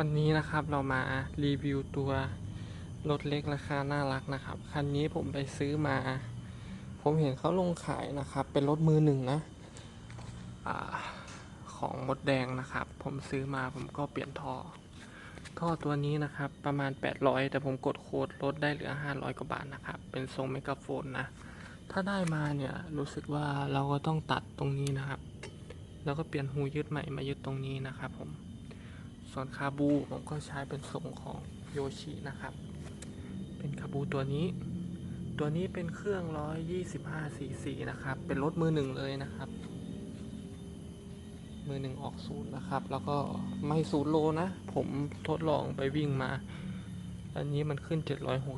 วันนี้นะครับเรามารีวิวตัวรถเล็กราคาน่ารักนะครับ คันนี้ผมไปซื้อมา ผมเห็นเขาลงขายนะครับ เป็นรถมือหนึ่งนะอของมดแดงนะครับ ผมซื้อมาผมก็เปลี่ยนท่อ ท่อตัวนี้นะครับประมาณ 800 แต่ผมกดโค้ดลดได้เหลือ 500 กว่าบาทนะครับ เป็นทรงไมโครโฟนนะ ถ้าได้มาเนี่ยรู้สึกว่าเราก็ต้องตัดตรงนี้นะครับ แล้วก็เปลี่ยนหูยึดใหม่มายึดตรงนี้นะครับผม ส่วนคาบู ผมก็ใช้เป็นทรงของโยชินะครับ เป็นคาบูตัวนี้ ตัวนี้เป็นเครื่อง 125ซีซีนะครับ เป็นรถมือหนึ่งเลยนะครับ มือหนึ่งออกศูนย์นะครับ แล้วก็ไม่ศูนย์โลนะ ผมทดลองไปวิ่งมา อันนี้มันขึ้น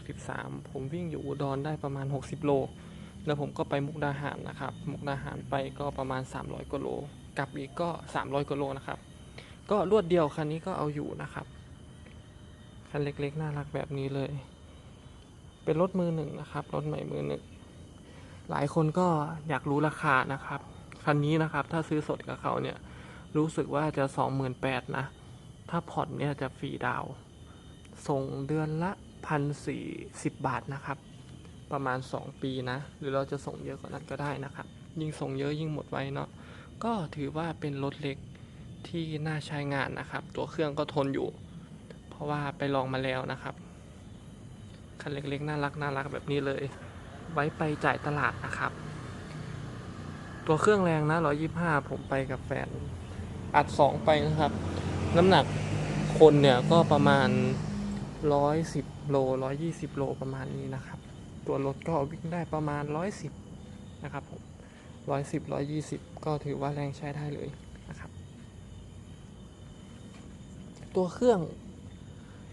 763 ผมวิ่งอยู่อุดรได้ประมาณ 60 โล แล้วผมก็ไปมุกดาหารนะครับ มุกดาหารไปก็ประมาณ 300กว่าโล กลับอีกก็ 300กว่าโลนะครับ ก็รวดเดียวคันนี้ก็เอาอยู่นะครับ คันเล็กๆน่ารักแบบนี้เลย เป็นรถมือหนึ่งนะครับ รถใหม่มือหนึ่ง หลายคนก็อยากรู้ราคานะครับ คันนี้นะครับถ้าซื้อสดกับเขาเนี่ยรู้สึกว่าจะสองหมื่นแปดนะ ถ้าผ่อนเนี่ยจะฟรีดาว ส่งเดือนละพันสี่สิบบาทนะครับ ประมาณ 2 ปีนะ หรือเราจะส่งเยอะกว่านั้นก็ได้นะครับ ยิ่งส่งเยอะยิ่งหมดไวเนาะ ก็ถือว่าเป็นรถเล็ก ที่น่าใช้งานนะครับ ตัวเครื่องก็ทนอยู่ เพราะว่าไปลองมาแล้วนะครับคันเล็กๆน่ารักน่ารักแบบนี้เลย ไว้ไปจ่ายตลาดนะครับ ตัวเครื่องแรงนะ 125 ผมไปกับแฟน อัด 2 ไปนะครับ น้ำหนักคนเนี่ยก็ประมาณ 110 โล 120 โลประมาณนี้นะครับ ตัวรถก็วิ่งได้ประมาณ 110 นะครับผม110 120 ก็ถือว่าแรงใช้ได้เลยนะครับ ตัวเครื่อง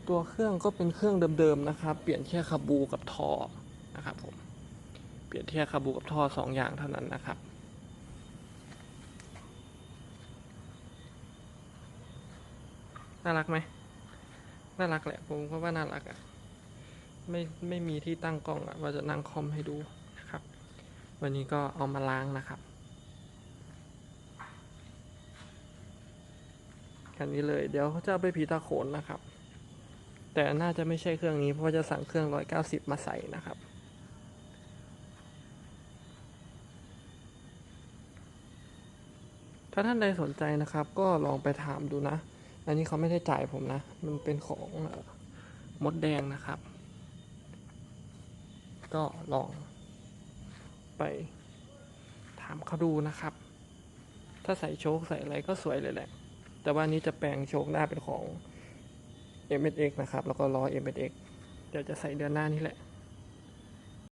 ตัวเครื่องก็เป็นเครื่องเดิมๆนะครับ เปลี่ยนแค่คาบูกับท่อนะครับผม เปลี่ยนแค่คาบูกับท่อสองอย่างเท่านั้นนะครับน่ารักไหมน่ารักแหละผมก็ว่าน่ารักอะ่ะไม่ไม่มีที่ตั้งกล้องอะ่ะว่าจะนั่งคอมให้ดูนะครับ วันนี้ก็เอามาล้างนะครับ คันนี้เลย เดี๋ยวเขาจะเอาไปผีตาโขนนะครับ แต่น่าจะไม่ใช่เครื่องนี้ เพราะว่าจะสั่งเครื่อง 190 มาใส่นะครับถ้าท่านใดสนใจนะครับ ก็ลองไปถามดูนะ อันนี้เขาไม่ได้จ่ายผมนะ มันเป็นของอมดแดงนะครับ ก็ลองไปถามเขาดูนะครับ ถ้าใส่โชคใส่อะไรก็สวยเลยแหละ แต่ว่านนี้จะแปลงโชคหน้าเป็นของ m s x นะครับ แล้วก็ล้อ m s x เดี๋ยวจะใส่เดือนหน้านี่แหละ